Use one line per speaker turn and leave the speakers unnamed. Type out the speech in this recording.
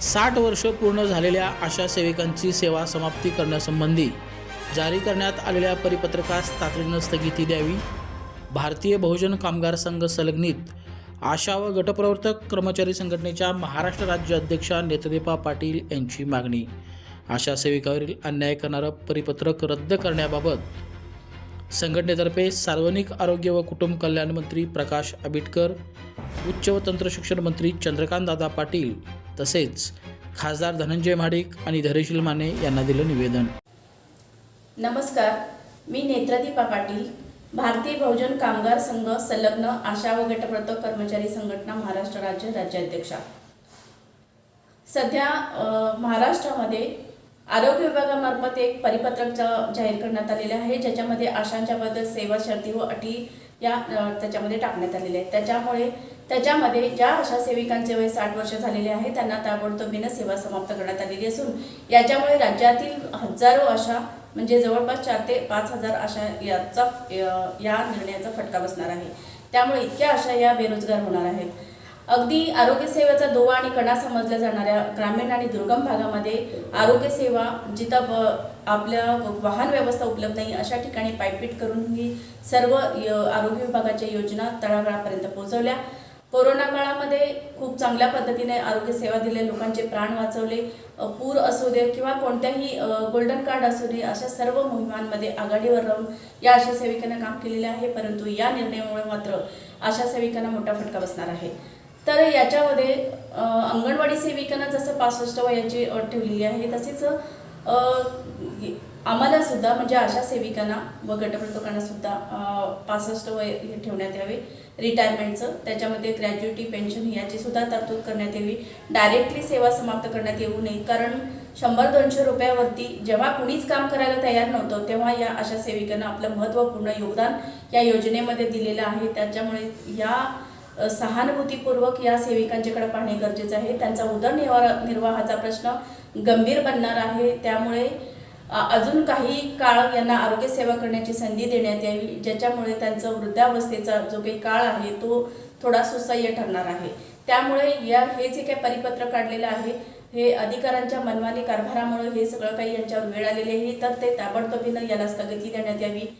साठ वर्ष पूर्ण झालेल्या आशा सेविकांची सेवा समाप्ती करण्यासंबंधी जारी करण्यात आलेल्या परिपत्रकास तातडीनं स्थगिती द्यावी. भारतीय बहुजन कामगार संघ संलग्नित आशा व गटप्रवर्तक कर्मचारी संघटनेच्या महाराष्ट्र राज्य अध्यक्षा नेत्रदीपा पाटील यांची मागणी. आशा सेविकावरील अन्याय करणारं परिपत्रक रद्द करण्याबाबत संघटनेतर्फे सार्वजनिक आरोग्य व कुटुंब कल्याण मंत्री प्रकाश आंबेडकर उच्च व तंत्रशिक्षण मंत्री चंद्रकांत दादा पाटील तसेच खासदार धनंजय महाडिक आणि धैर्यशील माने यांना दिलं निवेदन.
नमस्कार मी नेत्रदीपा पाटील भारतीय बहुजन कामगार संघ संलग्न आशा व गटप्रत कर्मचारी संघटना महाराष्ट्र राज्य राज्याध्यक्षा. सध्या महाराष्ट्रामध्ये आरोग्य विभागामार्फत एक परिपत्रक जाहीर करण्यात आलेले आहे ज्याच्यामध्ये आशांच्याबद्दल सेवा शर्ती व अटी या त्याच्यामध्ये टाकण्यात आलेल्या आहेत. त्याच्यामुळे त्याच्यामध्ये ज्या अशा सेविकांचे वय साठ वर्ष झालेले आहे त्यांना ताबडतोबीनं सेवा समाप्त करण्यात आलेली असून याच्यामुळे राज्यातील हजारो अशा म्हणजे जवळपास चार ते पाच हजार अशा याचा या निर्णयाचा फटका बसणार आहे. त्यामुळे इतक्या अशा या बेरोजगार होणार आहेत. अगदी आरोग्य सेवेचा दोवा आणि कणा समजल्या जाणाऱ्या ग्रामीण आणि दुर्गम भागामध्ये आरोग्य सेवा जिथं ब- आपल्या वाहन व्यवस्था उपलब्ध नाही अशा ठिकाणी पायपीट करून ही सर्व य- आरोग्य विभागाच्या योजना तळागाळापर्यंत पोहोचवल्या. कोरोना काळामध्ये खूप चांगल्या पद्धतीने आरोग्य सेवा दिल्या लोकांचे प्राण वाचवले. पूर असू दे किंवा कोणत्याही गोल्डन कार्ड असू दे अशा सर्व मोहिमांमध्ये आघाडीवर राहून या आशा सेविकांना काम केलेले आहे परंतु या निर्णयामुळे मात्र आशा सेविकांना मोठा फटका बसणार आहे. तर याच्यामध्ये अंगणवाडी सेविकांना जसं पासष्ट वयाची अट ठेवलेली आहे तसेच आम्हालासुद्धा आम्हाला सुद्धा म्हणजे आशा सेविकांना व गटप्रवर्तकांना सुद्धा पासष्ट वय हे ठेवण्यात यावे. रिटायरमेंटचं त्याच्यामध्ये ग्रॅज्युटी पेन्शन याची सुद्धा तरतूद करण्यात यावी. डायरेक्टली सेवा समाप्त करण्यात येऊ नये कारण शंभर दोनशे रुपयावरती जेव्हा कुणीच काम करायला तयार नव्हतं तेव्हा या अशा सेविकांना आपलं महत्त्वपूर्ण योगदान या योजनेमध्ये दिलेलं आहे. त्याच्यामुळे या सहानुभूतीपूर्वक या सेविकांच्याकडे पाहणे गरजेचं आहे. त्यांचा उदरनिर्वाह निर्वाहाचा प्रश्न गंभीर बनणार आहे त्यामुळे अजून काही काळ यांना आरोग्य सेवा करण्याची संधी देण्यात यावी ज्याच्यामुळे त्यांचा वृद्धावस्थेचा जो काही काळ आहे तो थोडा सुसह्य ठरणार आहे. त्यामुळे या हे जे काही परिपत्र काढलेलं आहे हे अधिकाऱ्यांच्या मनमानी कारभारामुळे हे सगळं काही यांच्यावर वेळ आलेली आहे तर ते ताबडतोबीनं याला स्थगिती देण्यात यावी.